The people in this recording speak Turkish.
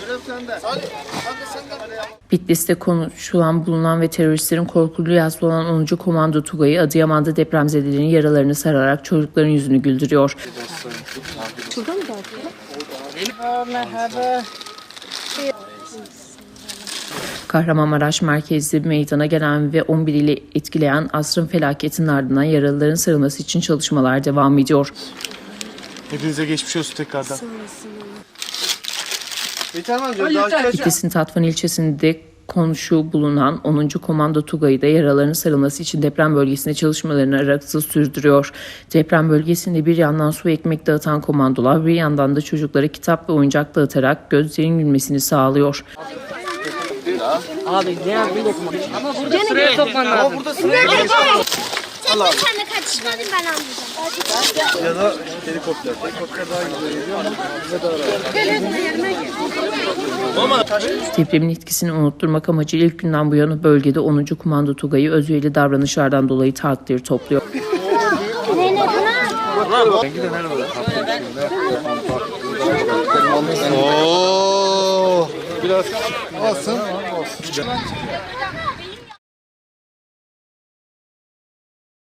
Görev sende. Salih. Bitlis'te konuşulan bulunan ve teröristlerin korkulu yazılı olan 10. Komando Tugay'ı Adıyaman'da depremzedelerin yaralarını sararak çocukların yüzünü güldürüyor. Kahramanmaraş merkezli meydana gelen ve 11 ili etkileyen asrın felaketinin ardından yaralıların sarılması için çalışmalar devam ediyor. Hepinize geçmiş olsun tekrardan. Yeter mi Daha Bitlis'in Tatvan ilçesinde konuşu bulunan 10. Komando Tugay'ı da yaraların sarılması için deprem bölgesinde çalışmalarını aralıksız sürdürüyor. Deprem bölgesinde bir yandan su ekmek dağıtan komandolar bir yandan da çocuklara kitap ve oyuncak dağıtarak gözlerin gülmesini sağlıyor. Sen de kaçışmadın ben almayacağım. Ya da helikopter. Helikopter daha güzel geliyor. Depremin etkisini unutturmak amacıyla ilk günden bu yana bölgede 10. Komando Tugay'ı özverili davranışlardan dolayı takdir topluyor. Oo. Biraz alsın.